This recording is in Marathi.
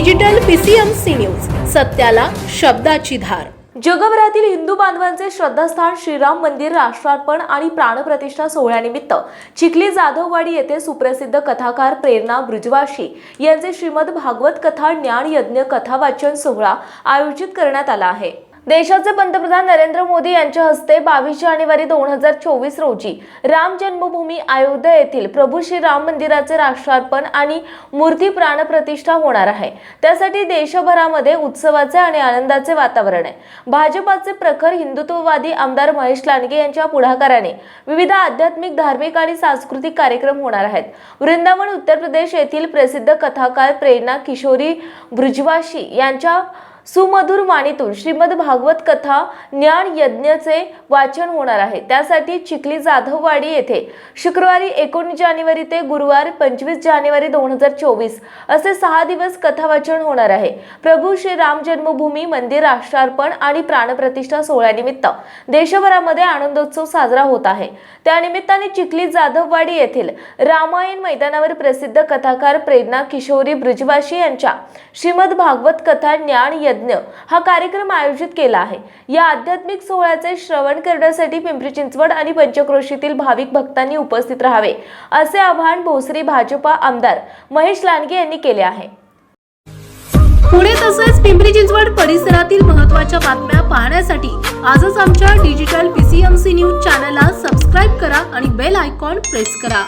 डिजिटल पीसीएमसी न्यूज सत्याला शब्दाची धार. जगभरातील हिंदू बांधवांचे श्रद्धास्थान श्रीराम मंदिर राष्ट्रार्पण आणि प्राणप्रतिष्ठा सोहळ्यानिमित्त चिखली जाधववाडी येथे सुप्रसिद्ध कथाकार प्रेरणा ब्रुजवाशी यांचे श्रीमद भागवत कथा ज्ञान यज्ञ कथावाचन सोहळा आयोजित करण्यात आला आहे. देशाचे पंतप्रधान नरेंद्र मोदी यांच्या हस्ते बावीस जानेवारी दोन हजार चोवीस रोजी राम जन्मभूमी अयोध्या येथील प्रभू श्री राम मंदिराचे राष्ट्रार्पण आणि मूर्ती प्राणप्रतिष्ठा होणार आहे. त्यासाठी देशभरामध्ये उत्सवाचे आणि आनंदाचे वातावरण आहे. भाजपाचे प्रखर हिंदुत्ववादी आमदार महेश लांडगे यांच्या पुढाकाराने विविध आध्यात्मिक धार्मिक आणि सांस्कृतिक कार्यक्रम होणार आहेत. वृंदावन उत्तर प्रदेश येथील प्रसिद्ध कथाकार प्रेरणा किशोरी ब्रिजवाशी यांच्या सुमधुर वाणीतून श्रीमद भागवत कथा ज्ञान यज्ञचे वाचन होणार आहे. त्यासाठी चिखली जाधववाडी येथे शुक्रवारी एकोणीस जानेवारी ते गुरुवार पंचवीस जानेवारी दोन हजार चोवीस असे सहा दिवस कथावाचन होणार आहे. प्रभू श्री राम जन्मभूमी मंदिर राष्ट्रार्पण आणि प्राणप्रतिष्ठा सोहळ्यानिमित्त देशभरामध्ये आनंदोत्सव साजरा होत आहे. त्यानिमित्ताने चिखली जाधववाडी येथील रामायण मैदानावर प्रसिद्ध कथाकार प्रेरणा किशोरी ब्रिजवाशी यांच्या श्रीमद भागवत कथा ज्ञान यज्ञ हा कार्यक्रम आयोजित केला आहे. या आध्यात्मिक सोहळ्याचे श्रवण करण्यासाठी पिंपरी चिंचवड आणि पंचक्रोशीतील भाविक भक्तांनी उपस्थित राहावे असे आवाहन भोसरी भाजपा आमदार महेश लांडगे यांनी केले आहे. पुणे तसेच पिंपरी चिंचवड परिसरातील महत्त्वाच्या बातम्या पाहण्यासाठी आजच आमच्या डिजिटल पीसीएमसी न्यूज चॅनलला सबस्क्राईब करा आणि बेल आयकॉन प्रेस करा.